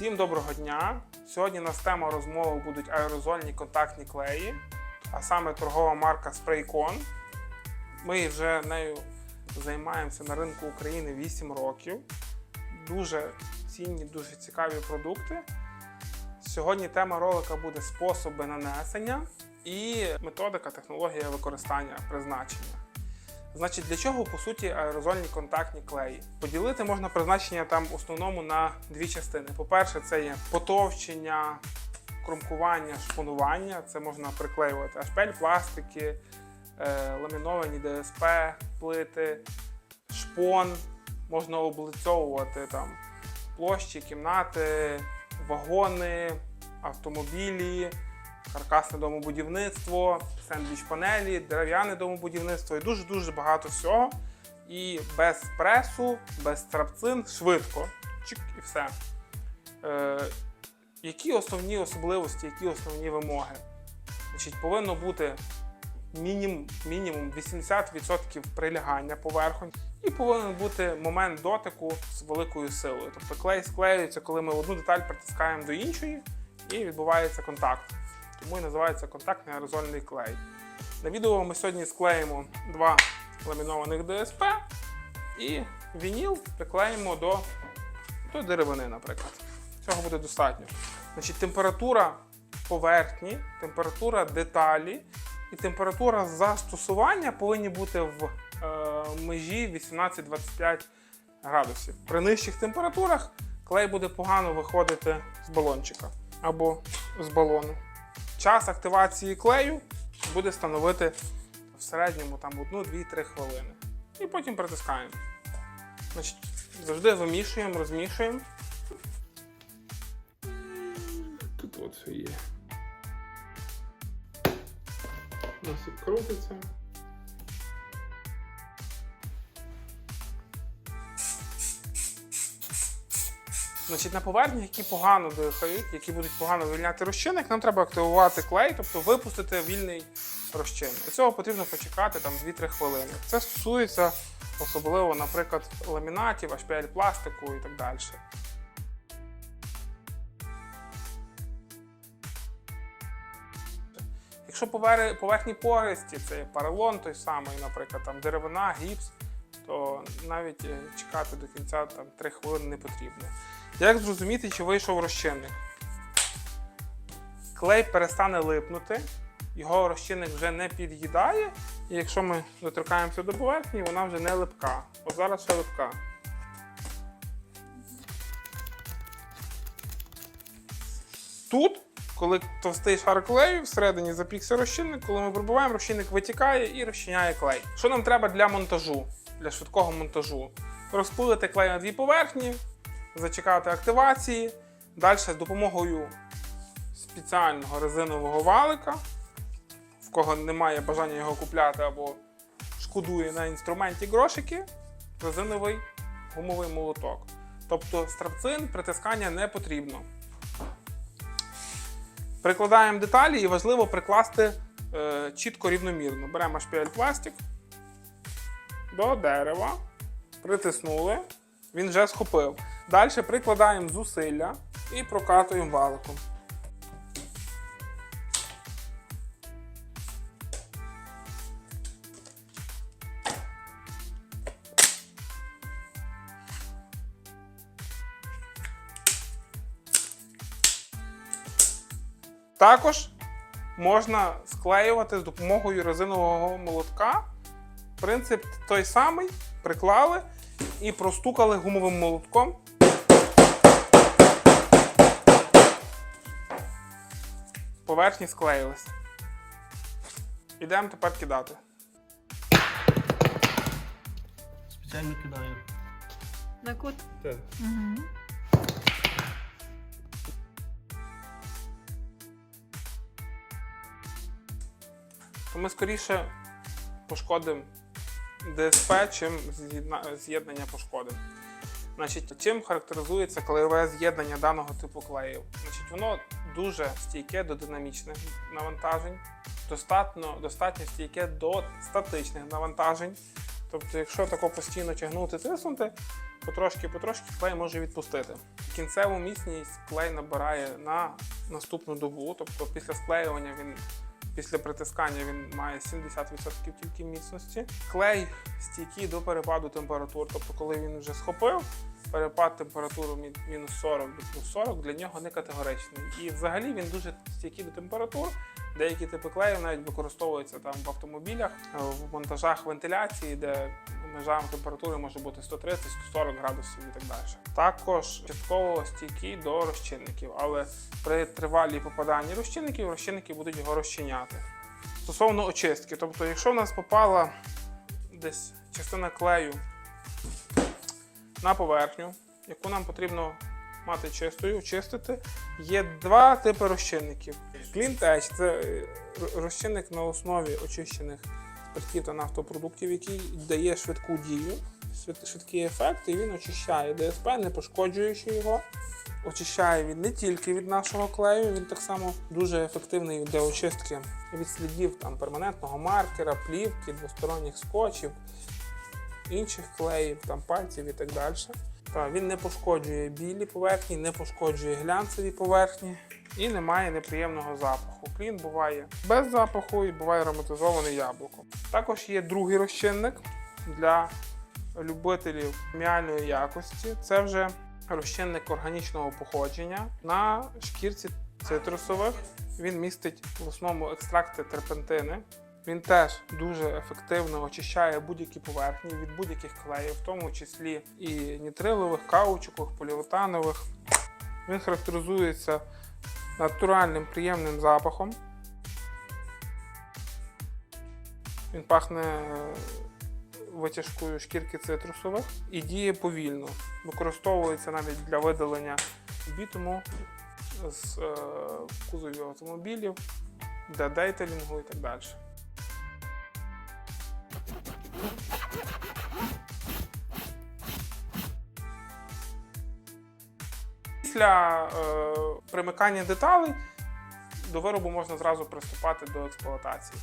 Всім доброго дня! Сьогодні нас тема розмови будуть аерозольні контактні клеї, а саме торгова марка Spraycon. Ми вже нею займаємося на ринку України 8 років. Дуже цінні, дуже цікаві продукти. Сьогодні тема ролика буде способи нанесення і методика, технологія використання призначення. Значить, для чого по суті аерозольні контактні клеї? Поділити можна призначення там в основному на дві частини. По-перше, це є потовчення, крумкування, шпонування. Це можна приклеювати ашпель, пластики, е, ламіновані ДСП, плити, шпон. Можна облицьовувати там площі, кімнати, вагони, автомобілі каркасне домобудівництво, сендвіч панелі, дерев'яне домобудівництво і дуже-дуже багато всього. І без пресу, без трапцин, швидко. Чик і все. Е, які основні особливості, які основні вимоги? Значить, повинно бути мінімум, мінімум 80% прилягання поверхонь, і повинен бути момент дотику з великою силою. Тобто клей склеюється, коли ми одну деталь притискаємо до іншої, і відбувається контакт тому і називається контактний аерозольний клей. На відео ми сьогодні склеїмо два ламінованих ДСП і вініл приклеїмо до, до деревини, наприклад. Цього буде достатньо. Значить, Температура поверхні, температура деталі і температура застосування повинні бути в е, межі 18-25 градусів. При нижчих температурах клей буде погано виходити з балончика або з балону час активації клею буде становити в середньому там 1-2-3 хвилини. І потім притискаємо. Значить, Завжди вимішуємо, розмішуємо. Тут от все є. Носик крутиться. Значить, на поверхні, які погано дихають, які будуть погано вивільняти розчинник, нам треба активувати клей, тобто випустити вільний розчин. Для цього потрібно почекати там 2-3 хвилини. Це стосується особливо, наприклад, ламінатів, HPL пластику і так далі. Якщо поверхні пористі, це є поролон той самий, наприклад, там деревина, гіпс, то навіть е, чекати до кінця там, 3 хвилини не потрібно. Як зрозуміти, чи вийшов розчинник? Клей перестане липнути, його розчинник вже не під'їдає, і якщо ми доторкаємося до поверхні, вона вже не липка. От зараз ще липка. Тут, коли товстий шар клею, всередині запікся розчинник, коли ми пробиваємо, розчинник витікає і розчиняє клей. Що нам треба для монтажу, для швидкого монтажу? Розпилити клей на дві поверхні, зачекати активації. Далі з допомогою спеціального резинового валика, в кого немає бажання його купляти або шкодує на інструменті грошики, резиновий гумовий молоток. Тобто страпцин притискання не потрібно. Прикладаємо деталі і важливо прикласти е, чітко рівномірно. Беремо шпіль пластик до дерева, притиснули, він вже схопив. Далі прикладаємо зусилля і прокатуємо валиком. Також можна склеювати з допомогою резинового молотка. Принцип той самий: приклали і простукали гумовим молотком. Поверхні склеїлись. Ідемо тепер кидати. Спеціально кидаю. На кут. Так. Угу. То ми скоріше пошкодимо ДСП, чим з'єдна- з'єднання пошкодимо. Значить, чим характеризується клеєве з'єднання даного типу клеїв? Значить, воно дуже стійке до динамічних навантажень, достатньо, достатньо стійке до статичних навантажень. Тобто, якщо тако постійно тягнути, тиснути, потрошки-потрошки клей може відпустити. Кінцеву міцність клей набирає на наступну добу, тобто після склеювання він. Після притискання він має 70% тільки міцності. Клей стійкий до перепаду температур. Тобто, коли він вже схопив, перепад температури мі- мінус 40 до плюс 40 для нього не категоричний. І взагалі він дуже стійкий до температур. Деякі типи клеїв навіть використовуються там в автомобілях, в монтажах вентиляції, де межа температури може бути 130-140 градусів і так далі. Також частково стійкий до розчинників, але при тривалій попаданні розчинників, розчинники будуть його розчиняти. Стосовно очистки, тобто, якщо в нас попала десь частина клею на поверхню, яку нам потрібно мати чистою, очистити, є два типи розчинників. Clean це е, розчинник на основі очищених спиртів та нафтопродуктів, який дає швидку дію, швидкий ефект, і він очищає ДСП, не пошкоджуючи його. Очищає він не тільки від нашого клею, він так само дуже ефективний для очистки від слідів там, перманентного маркера, плівки, двосторонніх скотчів, інших клеїв, там, пальців і так далі. Та, він не пошкоджує білі поверхні, не пошкоджує глянцеві поверхні і не має неприємного запаху. Клін буває без запаху і буває ароматизований яблуком. Також є другий розчинник для любителів преміальної якості. Це вже розчинник органічного походження на шкірці цитрусових. Він містить в основному екстракти терпентини. Він теж дуже ефективно очищає будь-які поверхні від будь-яких клеїв, в тому числі і нітрилових, каучукових, поліуретанових. Він характеризується натуральним приємним запахом. Він пахне е, витяжкою шкірки цитрусових і діє повільно. Використовується навіть для видалення бітуму з е, кузовів автомобілів, для дейтелінгу і так далі. Після е, примикання деталей до виробу можна зразу приступати до експлуатації.